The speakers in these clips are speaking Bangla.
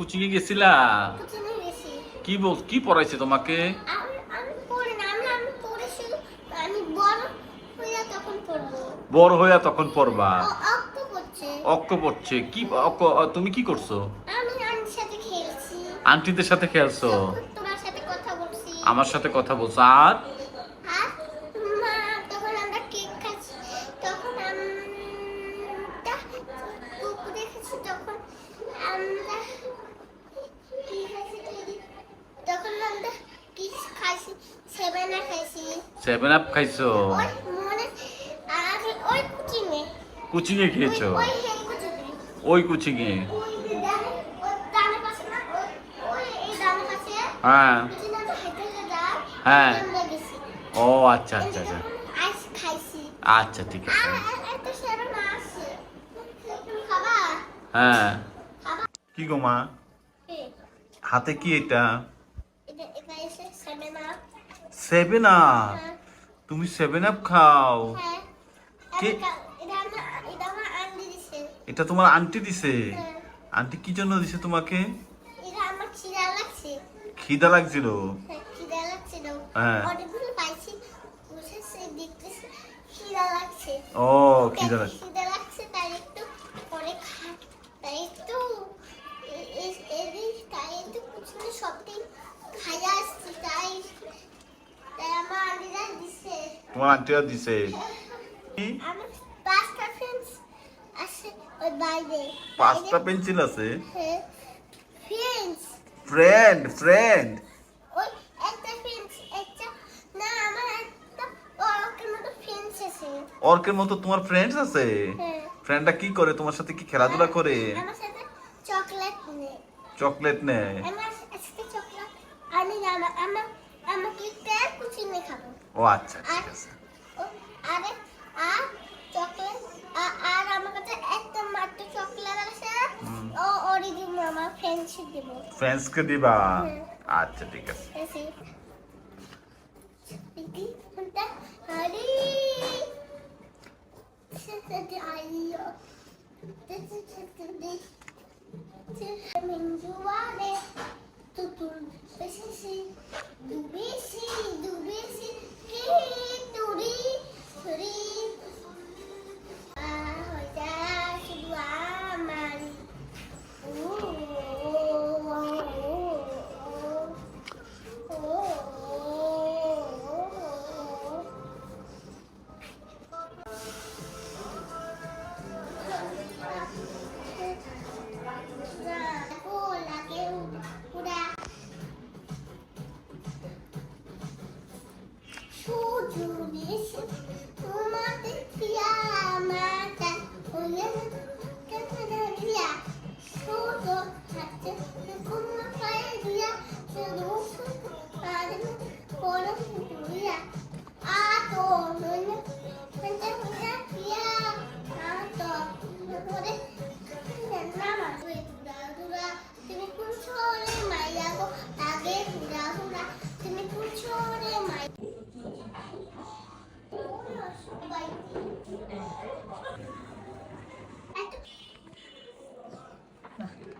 কোচিং এ গেছিলা কি বল কি পড়াইছে তোমাকে? বড় হইয়া তখন পড়ব। অক্ক পড়ছে। কি অক্ক তুমি কি করছ? আমি আন্টির সাথে খেলছি। আন্টিদের সাথে খেলছো? তোমার সাথে কথা বলছি। আমার সাথে কথা বলছো। আর? সেভেন আপ খাইছো? কোচিং এ খেয়েছো? ওই কুচিনে এ হ্যাঁ। হ্যাঁ। ও আচ্ছা আচ্ছা আচ্ছা। আচ্ছা ঠিক আছে। হ্যাঁ। কি গো মা? হাতে কি এটা? সেভেন আপ তুমি সেভেন আপ খাও। হ্যাঁ। কে- এটা আমার আন্টি দিছে। তোমার আন্টি দিছে? হ্যাঁ। আন্টি কি জন্য দিছে তোমাকে? খিদা লাগছিল? হ্যাঁ, হ্যাঁ। ও খিদা লাগছে তাই একটু পরে খা তাই একটু এ- এ- এদিক তাই একটু কুচুনে সবটাই খাইয়া আসছি তাই তাই আমার আন্টিরা দিছে তোমার আন্টিরা দিছে পাঁচটা পেন্সিল আছে ফ্রেন্ড ফ্রেন্ড অরকের মতো তোমার ফ্রেন্ডস আছে? ফ্রেন্ডটা কি করে? তোমার সাথে কি খেলাধুলা করে? চকলেট নেই চকলেট নেয়। আমার সাথে চকলেট আমি আমার আমাকে তেল কুচি খাব ও আচ্ছা ঠিক আছে আরে আর চকলেট আর আমার কাছে একটা মাত্র চকলেট আছে ও দিব আমার ফ্রেন্ডশিপ দিব ফ্রেন্ডসকে দিবা হ্যাঁ। আচ্ছা ঠিক আছে দিদি কোনটা আরে সেটা আইও This is this. Menjuare tutul besisi dubisi dubisi ki turi turi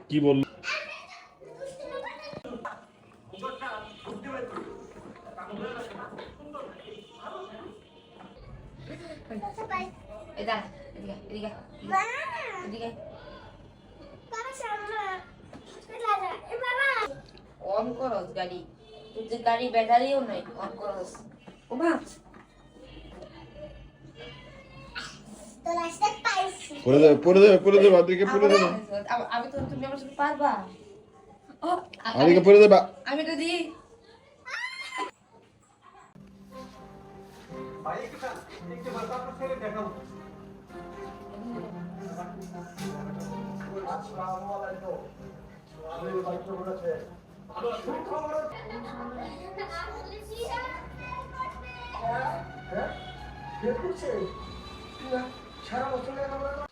কি বল এদিকে এদিকে এদিকে এদিকে অন করস গাড়ি তুই যে গাড়ি ব্যাটারিও নাই অন করস। ও বাপ। পরে দেবে পরে দেবে পরে দেবে আদিকে পরে দেবে আমি আমি তো তুমি আমার সাথে পারবা? ও আদিকে পরে দেবে আমি তো দিই। সারা বছর